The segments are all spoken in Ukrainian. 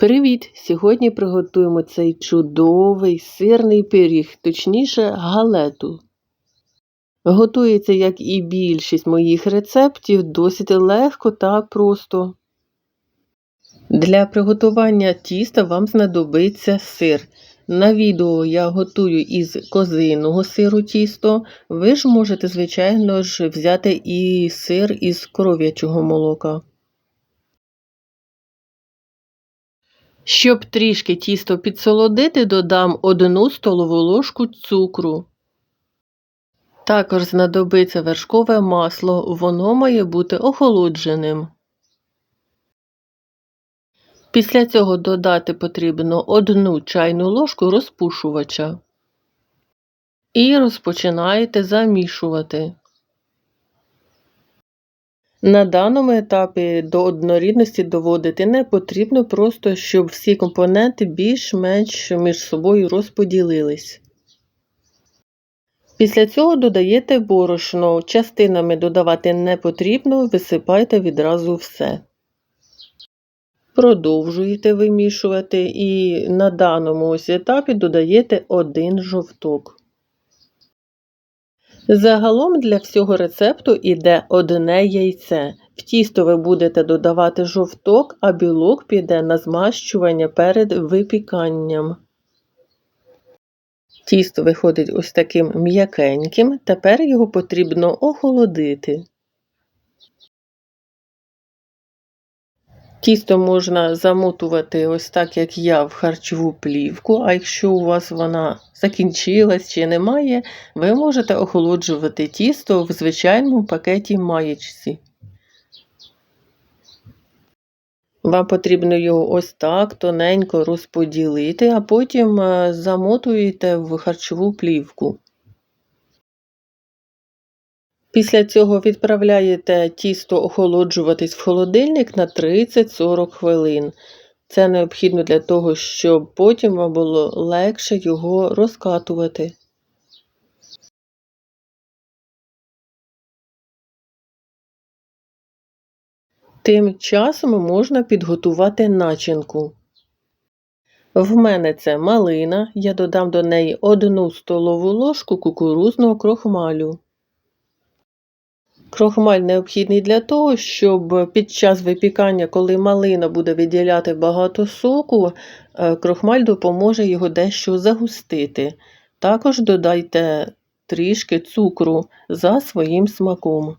Привіт! Сьогодні приготуємо цей чудовий сирний пиріг, точніше галету. Готується, як і більшість моїх рецептів, досить легко та просто. Для приготування тіста вам знадобиться сир. На відео я готую із козиного сиру тісто. Ви ж можете, звичайно ж, взяти і сир із коров'ячого молока. Щоб трішки тісто підсолодити, додам 1 столову ложку цукру. Також знадобиться вершкове масло, воно має бути охолодженим. Після цього додати потрібно 1 чайну ложку розпушувача. І розпочинаєте замішувати. На даному етапі до однорідності доводити не потрібно, просто щоб всі компоненти більш-менш між собою розподілились. Після цього додаєте борошно, частинами додавати не потрібно, висипайте відразу все. Продовжуєте вимішувати і на даному ось етапі додаєте один жовток. Загалом для всього рецепту йде одне яйце. В тісто ви будете додавати жовток, а білок піде на змащування перед випіканням. Тісто виходить ось таким м'якеньким, тепер його потрібно охолодити. Тісто можна замотувати ось так, як я, в харчову плівку, а якщо у вас вона закінчилась чи немає, ви можете охолоджувати тісто в звичайному пакеті маєчці. Вам потрібно його ось так тоненько розподілити, а потім е, замотуєте в харчову плівку. Після цього відправляєте тісто охолоджуватись в холодильник на 30-40 хвилин. Це необхідно для того, щоб потім вам було легше його розкатувати. Тим часом можна підготувати начинку. В мене це малина, я додам до неї 1 столову ложку кукурузного крохмалю. Крохмаль необхідний для того, щоб під час випікання, коли малина буде виділяти багато соку, е, крохмаль допоможе його дещо загустити. Також додайте трішки цукру за своїм смаком.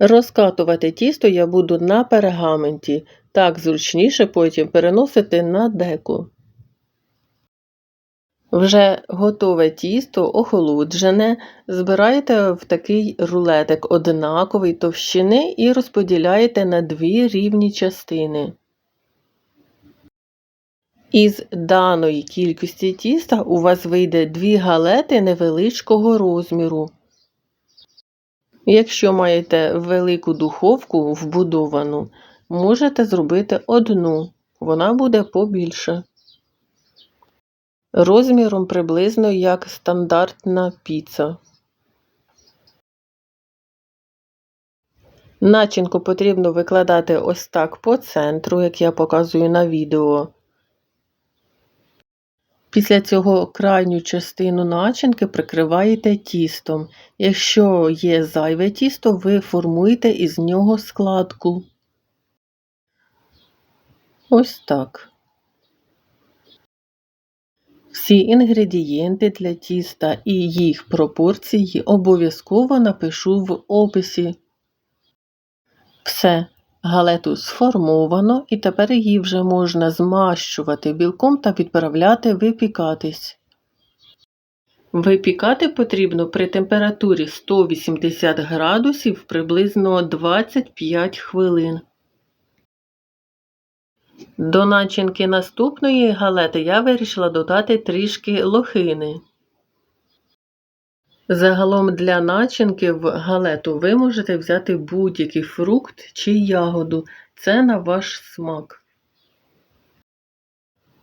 Розкатувати тісто я буду на пергаменті, так зручніше потім переносити на деку. Вже готове тісто, охолоджене, збираєте в такий рулетик однакової товщини і розподіляєте на дві рівні частини. Із даної кількості тіста у вас вийде дві галети невеличкого розміру. Якщо маєте велику духовку вбудовану, можете зробити одну, вона буде побільше розміром приблизно як стандартна піца. Начинку потрібно викладати ось так по центру, як я показую на відео. Після цього крайню частину начинки прикриваєте тістом. Якщо є зайве тісто, ви формуєте із нього складку. Ось так. Всі інгредієнти для тіста і їх пропорції обов'язково напишу в описі. Все, галету сформовано, і тепер її вже можна змащувати білком та відправляти випікатись. Випікати потрібно при температурі 180 градусів приблизно 25 хвилин. До начинки наступної галети я вирішила додати трішки лохини. Загалом для начинки в галету ви можете взяти будь-який фрукт чи ягоду. Це на ваш смак.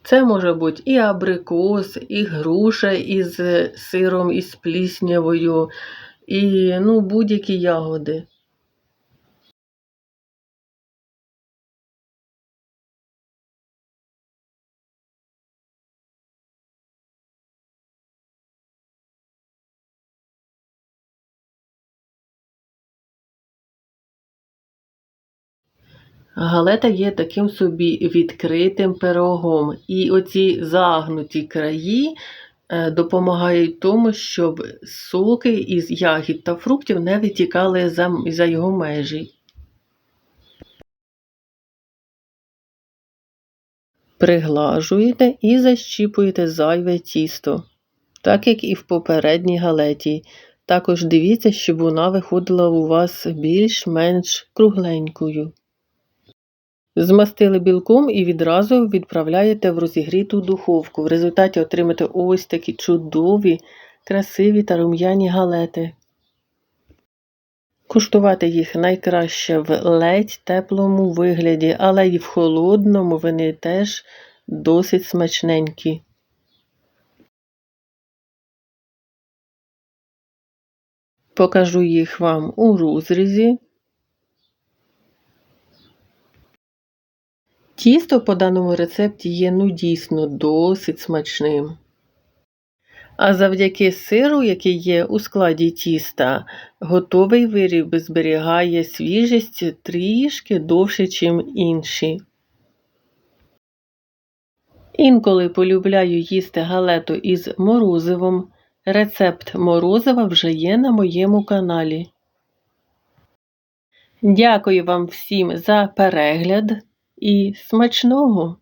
Це може бути і абрикос, і груша із сиром із пліснявою, і ну, будь-які ягоди. Галета є таким собі відкритим пирогом, і оці загнуті краї е, допомагають тому, щоб соки із ягід та фруктів не витікали за, за його межі. Приглажуєте і защіпуєте зайве тісто, так як і в попередній галеті. Також дивіться, щоб вона виходила у вас більш-менш кругленькою. Змастили білком і відразу відправляєте в розігріту духовку. В результаті отримаєте ось такі чудові, красиві та рум'яні галети. Куштувати їх найкраще в ледь теплому вигляді, але й в холодному вони теж досить смачненькі. Покажу їх вам у розрізі. Тісто по даному рецепті є ну дійсно досить смачним. А завдяки сиру, який є у складі тіста, готовий виріб зберігає свіжість трішки довше, ніж інші. Інколи полюбляю їсти галету із морозивом. Рецепт морозива вже є на моєму каналі. Дякую вам всім за перегляд і смачного!